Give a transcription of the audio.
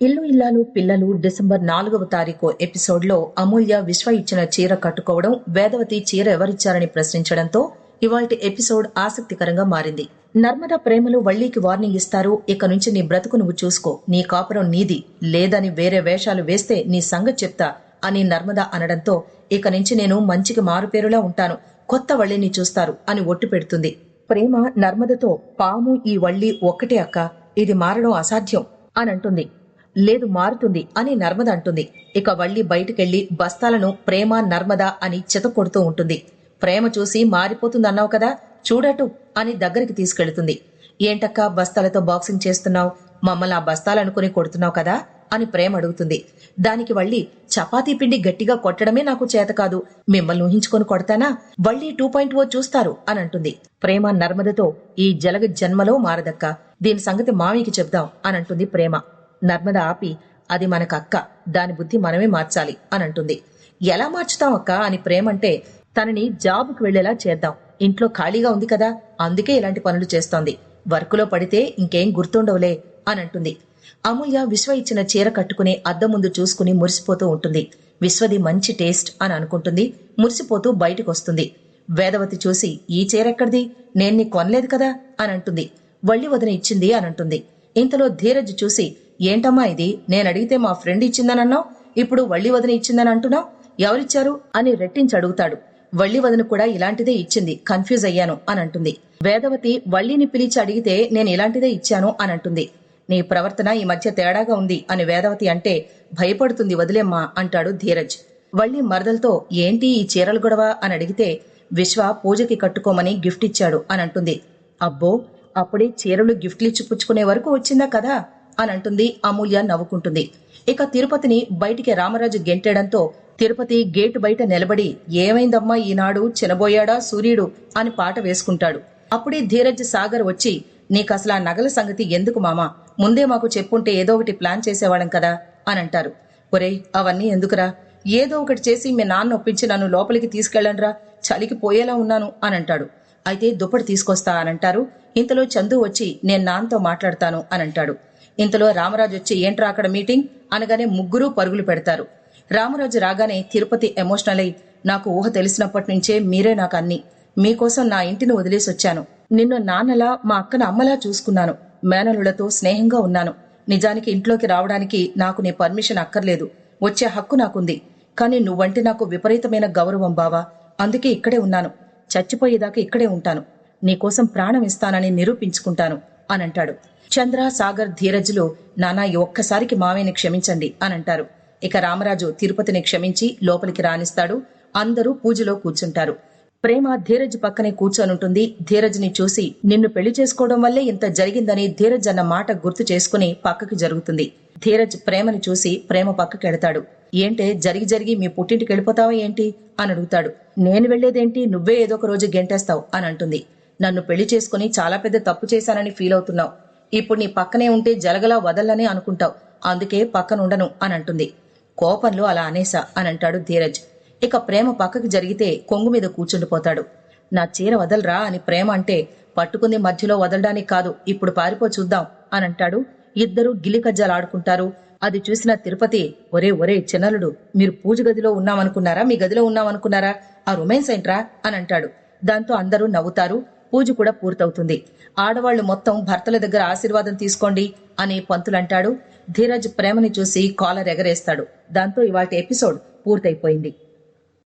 ఇల్లు ఇల్లాలు పిల్లలు డిసెంబర్ నాలుగవ తారీఖు ఎపిసోడ్లో అమూల్య విశ్వ ఇచ్చిన చీర కట్టుకోవడం వేదవతి చీర ఎవరిచ్చారని ప్రశ్నించడంతో ఇవాల్టి ఎపిసోడ్ ఆసక్తికరంగా మారింది. నర్మద ప్రేమలు వళ్ళీకి వార్నింగ్ ఇస్తారు ఇక నుంచి నీ బ్రతుకు నువ్వు చూసుకో నీ కాపురం నీది లేదని వేరే వేషాలు వేస్తే నీ సంగతి చెప్తా అని నర్మద అనడంతో ఇక నుంచి నేను మంచికి మారుపేరులా ఉంటాను కొత్త వళ్ళిని చూస్తారు అని ఒట్టు పెడుతుంది. ప్రేమ నర్మదతో పాము ఈ వళ్ళీ ఒక్కటే అక్క ఇది మారడం అసాధ్యం అని అంటుంది. లేదు మారుతుంది అని నర్మద అంటుంది. ఇక వల్లి బయటికెళ్ళి బస్తాలను ప్రేమ నర్మద అని చెతకొడుతూ ఉంటుంది. ప్రేమ చూసి మారిపోతుందన్నావు కదా చూడటు అని దగ్గరికి తీసుకెళ్తుంది. ఏంటక్కా బస్తాలతో బాక్సింగ్ చేస్తున్నావు? మమ్మల్ని ఆ బస్తాలనుకుని కొడుతున్నావు కదా అని ప్రేమ అడుగుతుంది. దానికి వళ్ళి చపాతీ పిండి గట్టిగా కొట్టడమే నాకు చేత కాదు. మిమ్మల్ని ఊహించుకొని కొడతానా? వళ్ళీ టూ పాయింట్ ఓ చూస్తారు అని అంటుంది. ప్రేమ నర్మదతో ఈ జలగ జన్మలో మారదక్క. దీని సంగతి మామికి చెప్దాం అని అంటుంది ప్రేమ. నర్మద ఆపి అది మనకు అక్క దాని బుద్ధి మనమే మార్చాలి అని అంటుంది ఎలా మార్చుతాం అక్క అని ప్రేమంటే తనని జాబుకు వెళ్ళేలా చేద్దాం. ఇంట్లో ఖాళీగా ఉంది కదా అందుకే ఇలాంటి పనులు చేస్తోంది. వర్కులో పడితే ఇంకేం గుర్తుండవులే అని అంటుంది అమూల్య విశ్వ ఇచ్చిన చీర కట్టుకుని అద్దం ముందు చూసుకుని మురిసిపోతూ ఉంటుంది. విశ్వది మంచి టేస్ట్ అని అనుకుంటుంది. మురిసిపోతూ బయటకు వస్తుంది వేదవతి చూసి ఈ చీర ఎక్కడిది? నేను నీ కొనలేదు కదా? అని అంటుంది వళ్ళి వదిన ఇచ్చింది అని అంటుంది ఇంతలో ధీరజ్ చూసి ఏంటమ్మా ఇది? నేను అడిగితే మా ఫ్రెండ్ ఇచ్చిందనన్నావు? ఇప్పుడు వళ్ళి వదిన ఇచ్చిందని అంటున్నావు? ఎవరిచ్చారు? అని రెట్టించి అడుగుతాడు. వళ్ళి వదిన కూడా ఇలాంటిదే ఇచ్చింది. కన్ఫ్యూజ్ అయ్యాను అని అంటుంది. వేదవతి వళ్ళిని పిలిచి అడిగితే నేను ఇలాంటిదే ఇచ్చాను అని అంటుంది. నీ ప్రవర్తన ఈ మధ్య తేడాగా ఉంది అని వేదవతి అంటే భయపడుతుంది వదిలేమ్మా అంటాడు ధీరజ్. వళ్ళి మరదలతో ఏంటి ఈ చీరలు గొడవ? అని అడిగితే విశ్వ పూజకి కట్టుకోమని గిఫ్ట్ ఇచ్చాడు అని అంటుంది. అబ్బో! అప్పుడే చీరలు గిఫ్ట్లు ఇచ్చి పుచ్చుకునే వరకు వచ్చిందా కదా? అని అంటుంది అమూల్య నవ్వుకుంటుంది. ఇక తిరుపతిని బయటికి రామరాజు గెంటేయడంతో తిరుపతి గేటు బయట నిలబడి ఏమైందమ్మా ఈనాడు? చినబోయాడా సూర్యుడు? అని పాట వేసుకుంటాడు. అప్పుడే ధీరజ్ సాగర్ వచ్చి నీకసలు ఆ నగల సంగతి ఎందుకు మామా? ముందే మాకు చెప్పుంటే ఏదో ఒకటి ప్లాన్ చేసేవాళ్ళం కదా? అని అంటారు. ఒరేయ్ అవన్నీ ఎందుకురా? ఏదో ఒకటి చేసి మీ నాన్న ఒప్పించి నన్ను లోపలికి తీసుకెళ్ళండిరా. చలికి పోయేలా ఉన్నాను అని అంటాడు. అయితే దుప్పటి తీసుకొస్తా అని అంటారు. ఇంతలో చందు వచ్చి నేను నాన్నతో మాట్లాడతాను అని అంటాడు. ఇంతలో రామరాజు వచ్చి ఏంట్రా అక్కడ మీటింగ్? అనగానే ముగ్గురు పరుగులు పెడతారు. రామరాజు రాగానే తిరుపతి ఎమోషనల్ అయి నాకు ఊహ తెలిసినప్పటి నుంచే మీరే నాకు అన్ని. మీకోసం నా ఇంటిని వదిలేసి వచ్చాను. నిన్ను నాన్నలా మా అక్కన అమ్మలా చూసుకున్నాను. మేనలులతో స్నేహంగా ఉన్నాను. నిజానికి ఇంట్లోకి రావడానికి నాకు నీ పర్మిషన్ అక్కర్లేదు. వచ్చే హక్కు నాకుంది. కానీ నువ్వంటే నాకు విపరీతమైన గౌరవం బావా. అందుకే ఇక్కడే ఉన్నాను. చచ్చిపోయేదాకా ఇక్కడే ఉంటాను. నీకోసం ప్రాణం ఇస్తానని నిరూపించుకుంటాను. అనంటాడు. చంద్ర సాగర్ ధీరజ్లు నానా ఈ ఒక్కసారికి మావయ్యని క్షమించండి అనంటారు. ఇక రామరాజు తిరుపతిని క్షమించి లోపలికి రాణిస్తాడు అందరూ పూజలో కూర్చుంటారు. ప్రేమ ధీరజ్ పక్కనే కూర్చొనుంటుంది. ధీరజ్ని చూసి నిన్ను పెళ్ళి చేసుకోవడం వల్లే ఇంత జరిగిందని ధీరజ్ అన్న మాట గుర్తు చేసుకుని పక్కకి జరుగుతుంది ధీరజ్ ప్రేమని చూసి ప్రేమ పక్కకెడతాడు. ఏంటే జరిగి జరిగి మీ పుట్టింటికి వెళ్ళిపోతావా ఏంటి అని అడుగుతాడు. నేను వెళ్ళేదేంటి నువ్వే ఏదో ఒక రోజు గెంటేస్తావు అని అంటుంది. నన్ను పెళ్ళి చేసుకుని చాలా పెద్ద తప్పు చేశానని ఫీల్ అవుతున్నావు. ఇప్పుడు నీ పక్కనే ఉంటే జలగలా వదలని అనుకుంటావు. అందుకే పక్కనుండను అని అంటుంది కోపంలో అలా అనేసా అని అంటాడు ధీరజ్. ఇక ప్రేమ పక్కకి జరిగితే కొంగు మీద కూర్చుండిపోతాడు. నా చీర వదలరా అని ప్రేమ అంటే పట్టుకుంది మధ్యలో వదలడానికి కాదు ఇప్పుడు పారిపో చూద్దాం అని అంటాడు ఇద్దరు గిలికజ్జలాడుకుంటారు. అది చూసిన తిరుపతి ఒరే ఒరే చిన్నలుడు మీరు పూజ గదిలో ఉన్నామనుకున్నారా? మీ గదిలో ఉన్నామనుకున్నారా? ఆ రొమాన్స్ ఏంట్రా? అని అంటాడు దాంతో అందరూ నవ్వుతారు. పూజ కూడా పూర్తవుతుంది. ఆడవాళ్ళు మొత్తం భర్తల దగ్గర ఆశీర్వాదం తీసుకోండి అని పంతులంటాడు. ధీరజ్ ప్రేమని చూసి కాలర్ ఎగరేస్తాడు దాంతో ఇవాటి ఎపిసోడ్ పూర్తయిపోయింది.